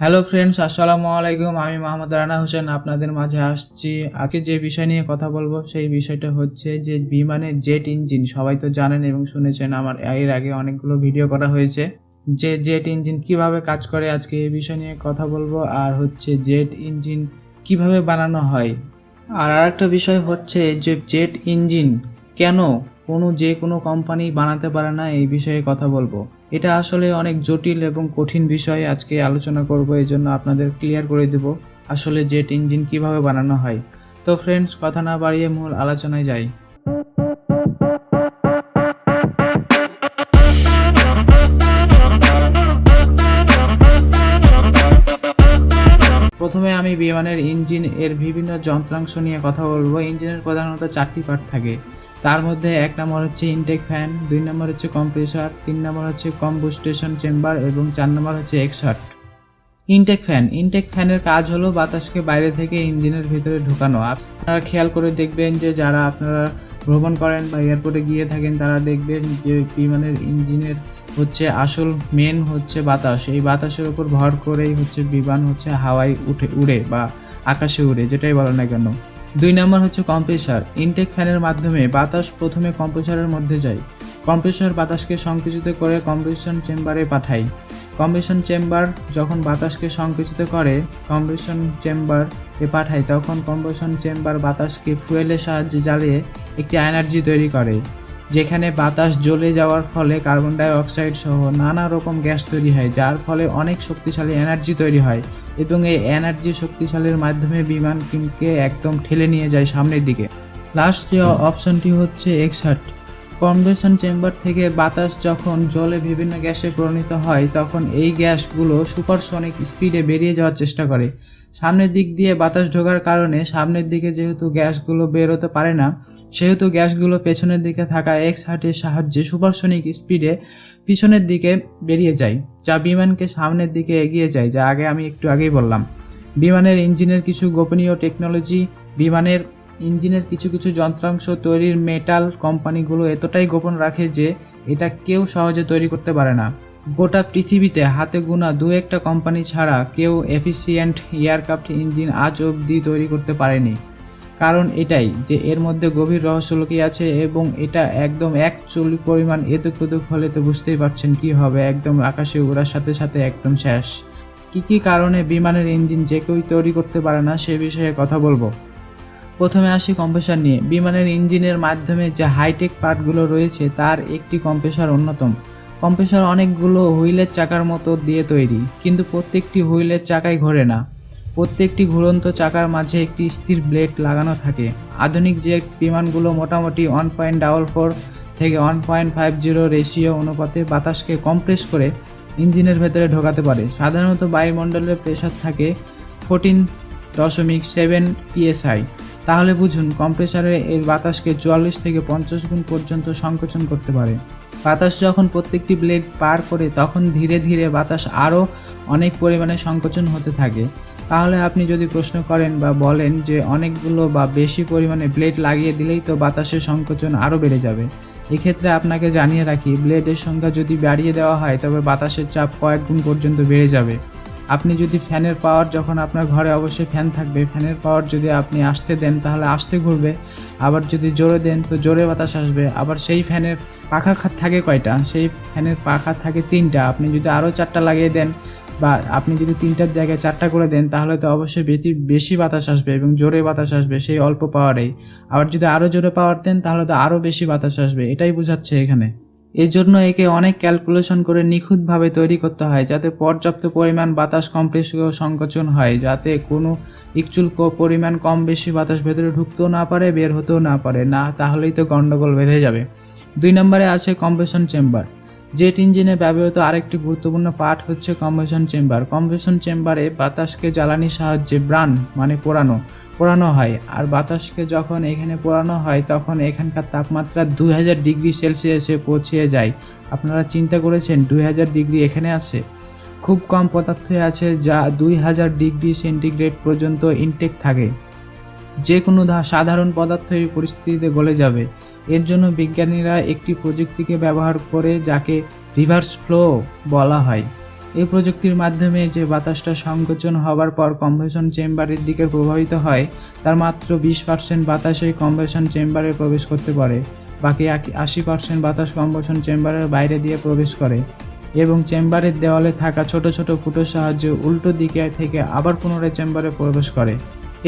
Hello friends আসসালামু আলাইকুম আমি মোহাম্মদ রানা হোসেন আপনাদের মাঝে আসছি। আজকে যে বিষয় নিয়ে কথা বলব, সেই বিষয়টা হচ্ছে যে বিমানের জেট ইঞ্জিন। সবাই তো জানেন এবং শুনেছেন, আমার এর আগে অনেকগুলো ভিডিও করা হয়েছে। যে জেট ইঞ্জিন কীভাবে কাজ করে, আজকে এই বিষয় নিয়ে কথা বলব। আর হচ্ছে জেট ইঞ্জিন কীভাবে বানানো হয়। আর আরেকটা বিষয় হচ্ছে যে জেট ইঞ্জিন কেন কোনো যে কোনো কোম্পানি বানাতে পারে না, এই বিষয়ে কথা বলব। এটা আসলে অনেক জটিল এবং কঠিন বিষয়। আজকে আলোচনা করব, এই জন্য আপনাদের ক্লিয়ার করে দেব আসলে জেট ইঞ্জিন কীভাবে বানানো হয়। তো ফ্রেন্ডস কথা না বাড়িয়ে মূল আলোচনায় যাই। প্রথমে আমি বিমানের ইঞ্জিন এর বিভিন্ন যন্ত্রাংশ নিয়ে কথা বলব। ইঞ্জিনের প্রধানত চারটি পার্ট থাকে। তার মধ্যে এক নম্বর হচ্ছে ইনটেক ফ্যান দুই নম্বর হচ্ছে কম্প্রেসার তিন নম্বর হচ্ছে কম্বুস্টেশন চেম্বার এবং চার নম্বর হচ্ছে এক্সার্ট ইনটেক ফ্যান ইনটেক ফ্যানের কাজ হলো বাতাসকে বাইরে থেকে ইঞ্জিনের ভিতরে ঢোকানো। আপনারা খেয়াল করে দেখবেন যে যারা আপনারা ভ্রমণ করেন বা এয়ারপোর্টে গিয়ে থাকেন, তারা দেখবেন যে বিমানের ইঞ্জিনের হচ্ছে আসল মেন হচ্ছে বাতাস। এই বাতাসের উপর ভর করেই হচ্ছে বিমান হচ্ছে হাওয়ায় উঠে, উড়ে বা আকাশে উড়ে, যেটাই বলো না কেন। দুই নম্বর হচ্ছে কম্প্রেসার ইনটেক ফ্যানের মাধ্যমে বাতাস প্রথমে কম্প্রেসারের মধ্যে যায়। কম্প্রেসার বাতাসকে সংকুচিত করে কম্প্রেশন চেম্বারে পাঠায়। কম্প্রেশন চেম্বার যখন বাতাসকে সংকুচিত করে কম্প্রেশন চেম্বার এ পাঠায়, তখন কম্প্রেশন চেম্বার বাতাসকে ফুয়েলের সাহায্যে জ্বালিয়ে একটি এনার্জি তৈরি করে, যেখানে বাতাস জ্বলে যাওয়ার ফলে কার্বন ডাই অক্সাইড সহ নানা রকম গ্যাস তৈরি হয়, যার ফলে অনেক শক্তিশালী এনার্জি তৈরি হয়। এবং এই এনার্জি শক্তিশালীর মাধ্যমে বিমান কিমকে একদম ঠেলে নিয়ে যায় সামনের দিকে। লাস্ট যে অপশনটি হচ্ছে এক্সার্ট কনভেনশন চেম্বার থেকে বাতাস যখন জলে বিভিন্ন গ্যাসে পরিণত হয়, তখন এই গ্যাসগুলো সুপারসনিক স্পিডে বেরিয়ে যাওয়ার চেষ্টা করে। সামনের দিক দিয়ে বাতাস ঢোকার কারণে সামনের দিকে যেহেতু গ্যাসগুলো বেরোতে পারে না, সেহেতু গ্যাসগুলো পেছনের দিকে থাকা এক্স হার্টের সাহায্যে সুপারসনিক স্পিডে পিছনের দিকে বেরিয়ে যায়, যা বিমানকে সামনের দিকে এগিয়ে যায়, যা আগে আমি একটু আগেই বললাম। বিমানের ইঞ্জিনের কিছু গোপনীয় টেকনোলজি বিমানের ইঞ্জিনের কিছু কিছু যন্ত্রাংশ তৈরির মেটাল কোম্পানিগুলো এতটাই গোপন রাখে যে এটা কেউ সহজে তৈরি করতে পারে না। গোটা পৃথিবীতে হাতে গোনা দু একটা কোম্পানি ছাড়া কেউ এফিসিয়েন্ট এয়ারক্রাফট ইঞ্জিন আজ অবধি তৈরি করতে পারেনি। কারণ এটাই যে এর মধ্যে গভীর রহস্য লুকিয়ে আছে এবং এটা একদম এক চুলি পরিমাণ এদুক উদুক হলে তো বুঝতেই পারছেন কি হবে, একদম আকাশে উড়ার সাথে সাথে একদম শেষ। কি কি কারণে বিমানের ইঞ্জিন যে কেউই তৈরি করতে পারে না সে বিষয়ে কথা বলব। প্রথমে আসি কম্প্রেসার নিয়ে। বিমানের ইঞ্জিনের মাধ্যমে যে হাইটেক পার্টগুলো রয়েছে, তার একটি কম্প্রেসার অন্যতম। কম্প্রেসার অনেকগুলো হুইলের চাকার মতো দিয়ে তৈরি, কিন্তু প্রত্যেকটি হুইলের চাকায় ঘোরে না। প্রত্যেকটি ঘুরন্ত চাকার মাঝে একটি স্থির ব্লেড লাগানো থাকে। আধুনিক জেট বিমানগুলো মোটামুটি ওয়ান পয়েন্ট ডাবল ফোর থেকে one point five zero ratio অনুপাতে বাতাসকে কম্প্রেস করে ইঞ্জিনের ভেতরে ঢোকাতে পারে। সাধারণত বায়ুমণ্ডলের প্রেশার থাকে ফোরটিন দশমিক সেভেন পিএসআই তাহলে বুঝুন, কম্প্রেসারে এর বাতাসকে চুয়াল্লিশ থেকে পঞ্চাশ গুণ পর্যন্ত সংকোচন করতে পারে। বাতাস যখন প্রত্যেকটি ব্লেড পার করে, তখন ধীরে ধীরে বাতাস আরও অনেক পরিমাণে সংকোচন হতে থাকে। তাহলে আপনি যদি প্রশ্ন করেন বা বলেন যে অনেকগুলো বা বেশি পরিমাণে ব্লেড লাগিয়ে দিলেই তো বাতাসের সংকোচন আরও বেড়ে যাবে। এক্ষেত্রে আপনাকে জানিয়ে রাখি, ব্লেডের সংখ্যা যদি বাড়িয়ে দেওয়া হয়, তবে বাতাসের চাপ কয়েক গুণ পর্যন্ত বেড়ে যাবে। আপনি যদি ফ্যানের পাওয়ার যখন আপনার ঘরে অবশ্যই ফ্যান থাকবে, ফ্যানের পাওয়ার যদি আপনি আসতে দেন তাহলে আসতে ঘুরবে, আবার যদি জোরে দেন তো জোরে বাতাস আসবে, আবার সেই ফ্যানের পাখা খা- থাকে কয়টা? সেই ফ্যানের পাখা থাকে তিনটা, আপনি যদি আরও চারটা লাগিয়ে দেন বা আপনি যদি তিনটার জায়গায় চারটা করে দেন তাহলে তো অবশ্যই বেশি বেশি বাতাস আসবে এবং জোরে বাতাস আসবে সেই অল্প পাওয়ারেই, আবার যদি আরও জোরে পাওয়ার দেন তাহলে তো আরও বেশি বাতাস আসবে, এটাই বোঝাচ্ছে এখানে। এর জন্য একে অনেক ক্যালকুলেশন করে নিখুঁতভাবে তৈরি করতে হয়, যাতে পর্যাপ্ত পরিমাণ বাতাস কম্প্রেস ও সংকোচন হয়, যাতে কোনো ইকচুল পরিমাণ কম বেশি বাতাস ভেতরে ঢুকতেও না পারে, বের হতেও না পারে। না, তাহলেই তো গণ্ডগোল বেঁধে যাবে। দুই নম্বরে আছে কম্প্রেশন চেম্বার। জেট ইঞ্জিনে ব্যবহৃত আরেকটি গুরুত্বপূর্ণ পার্ট হচ্ছে কম্প্রেশন চেম্বার। কম্প্রেশন চেম্বারে বাতাসকে জ্বালানির সাহায্যে ব্রান মানে পোড়ানো পোড়ানো হয়। আর বাতাসকে যখন এখানে পোড়ানো হয়, তখন এখানকার তাপমাত্রা দুই হাজার ডিগ্রি সেলসিয়াসে পৌঁছে যায়। আপনারা চিন্তা করেছেন, দুই হাজার ডিগ্রি এখানে আছে? খুব কম পদার্থই আছে যা দুই হাজার ডিগ্রি সেন্টিগ্রেড পর্যন্ত ইনটেক থাকে। যে কোনো সাধারণ পদার্থ এই পরিস্থিতিতে গলে যাবে। এর জন্য বিজ্ঞানীরা একটি প্রযুক্তিকে ব্যবহার করে যাকে রিভার্স ফ্লো বলা হয়। এই প্রযুক্তির মাধ্যমে যে বাতাসটা সংকোচন হওয়ার পর কম্প্রেশন চেম্বারের দিকে প্রবাহিত হয়, তার মাত্র বিশ পার্সেন্ট বাতাস এই কম্প্রেশন চেম্বারে প্রবেশ করতে পারে। বাকি আশি পার্সেন্ট বাতাস কম্প্রেশন চেম্বারের বাইরে দিয়ে প্রবেশ করে এবং চেম্বারের দেওয়ালে থাকা ছোট ছোট ফুটোর সাহায্যে উল্টো দিকে থেকে আবার পুনরায় চেম্বারে প্রবেশ করে।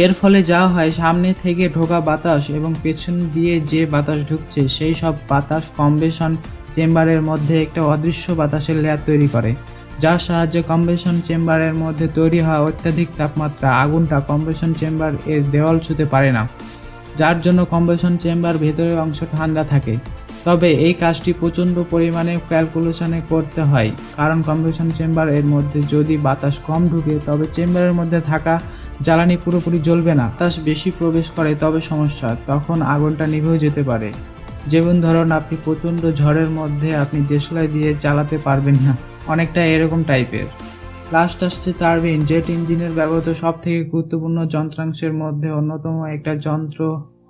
এর ফলে যা হয়, সামনে থেকে ঢোকা বাতাস এবং পেছন দিয়ে যে বাতাস ঢুকছে, সেই সব বাতাস কম্বেশন চেম্বারের মধ্যে একটা অদৃশ্য বাতাসের লেয়ার তৈরি করে, যার সাহায্যে কম্বেশন চেম্বারের মধ্যে তৈরি হওয়া অত্যাধিক তাপমাত্রা আগুনটা কম্বেশন চেম্বার এর দেওয়াল ছুতে পারে না, যার জন্য কম্বেশন চেম্বার ভেতরের অংশ ঠান্ডা থাকে। তবে এই কাজটি প্রচণ্ড পরিমাণে ক্যালকুলেশনে করতে হয়, কারণ কম্বেশন চেম্বার এর মধ্যে যদি বাতাস কম ঢুকে, তবে চেম্বারের মধ্যে থাকা জ্বালানি পুরোপুরি জ্বলবে না বাতাস বেশি প্রবেশ করে তবে সমস্যা, তখন আগুনটা নিভেও যেতে পারে। যেমন ধরুন, আপনি প্রচণ্ড ঝড়ের মধ্যে আপনি দেশলাই দিয়ে চালাতে পারবেন না, অনেকটা এরকম টাইপের। লাস্ট আসছে টারবিন, জেট ইঞ্জিনের ব্যবহৃত সব থেকে গুরুত্বপূর্ণ যন্ত্রাংশের মধ্যে অন্যতম একটা যন্ত্র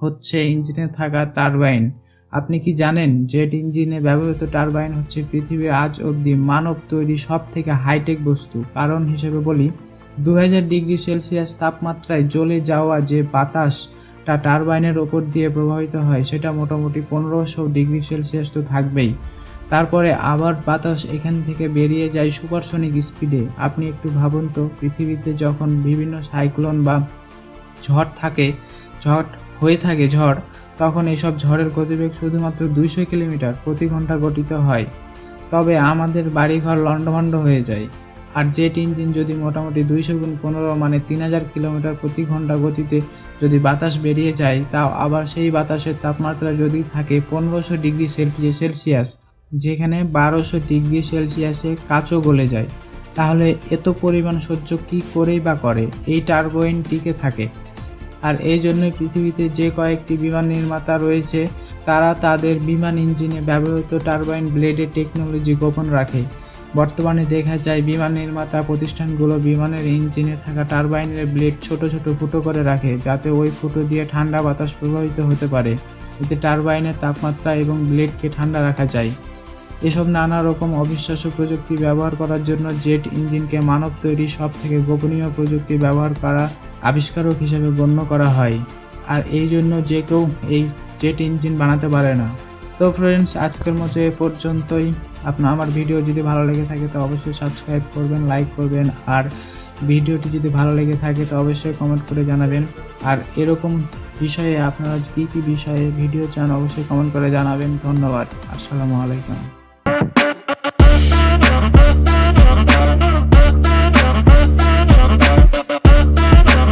হচ্ছে ইঞ্জিনে থাকা টারবাইন। আপনি কি জানেন, জেট ইঞ্জিনে ব্যবহৃত টারবাইন হচ্ছে পৃথিবীর আজ অবধি মানব তৈরি সব থেকে হাইটেক বস্তু, কারণ হিসেবে বলি দু হাজার ডিগ্রি সেলসিয়াস তাপমাত্রায় জ্বলে যাওয়া যে বাতাসটা টারবাইনের ওপর দিয়ে প্রবাহিত হয়, সেটা মোটামুটি পনেরোশো ডিগ্রি সেলসিয়াস তো থাকবেই। তারপরে আবার বাতাস এখান থেকে বেরিয়ে যায় সুপারসনিক স্পিডে। আপনি একটু ভাবুন তো, পৃথিবীতে যখন বিভিন্ন সাইক্লোন বা ঝড় থাকে, ঝড় হয়ে থাকে ঝড়, তখন এইসব ঝড়ের গতিবেগ শুধুমাত্র দুইশো কিলোমিটার প্রতি ঘণ্টা গঠিত হয়। তবে আমাদের বাড়িঘর লণ্ডভণ্ড হয়ে যায়। আর জেট ইঞ্জিন যদি মোটামুটি দুইশো গুণ পনেরো মানে তিন হাজার কিলোমিটার প্রতি ঘণ্টা গতিতে যদি বাতাস বেরিয়ে যায়, তাও আবার সেই বাতাসের তাপমাত্রা যদি থাকে পনেরোশো ডিগ্রি সেলসিয়াস সেলসিয়াস, যেখানে বারোশো ডিগ্রি সেলসিয়াসে কাঁচও গলে যায়। তাহলে এত পরিমাণ সহ্য কী করেই বা করে? এই টারবোইন টিকে থাকে। আর এই জন্যই পৃথিবীতে যে কয়েকটি বিমান নির্মাতা রয়েছে, তারা তাদের বিমান ইঞ্জিনে ব্যবহৃত টারবাইন ব্লেডের টেকনোলজি গোপন রাখে। বর্তমানে দেখা যায় বিমান নির্মাতা প্রতিষ্ঠানগুলো বিমানের ইঞ্জিনে থাকা টারবাইনের ব্লেড ছোট ছোট ফুটো করে রাখে, যাতে ওই ফুটো দিয়ে ঠান্ডা বাতাস প্রবাহিত হতে পারে। এতে টারবাইনের তাপমাত্রা এবং ব্লেডকে ঠান্ডা রাখা যায়। এসব নানা রকম অবিশ্বাস্য প্রযুক্তি ব্যবহার করার জন্য জেট ইঞ্জিনকে মানব তৈরি সব থেকে গোপনীয় প্রযুক্তি ব্যবহার করা আবিষ্কারক হিসেবে গণ্য করা হয়। আর এই জন্য যে কেউ এই জেট ইঞ্জিন বানাতে পারে না। তো ফ্রেন্ডস আজকের মতো এ পর্যন্তই। আপনার আমার ভিডিও যদি ভালো লেগে থাকে, তো অবশ্যই সাবস্ক্রাইব করবেন লাইক করবেন, আর ভিডিওটি যদি ভালো লেগে থাকে, তো অবশ্যই কমেন্ট করে জানাবেন। আর এরকম বিষয়ে আপনারা কী কী বিষয়ে ভিডিও চান, অবশ্যই কমেন্ট করে জানাবেন। ধন্যবাদ। আসসালামু আলাইকুম।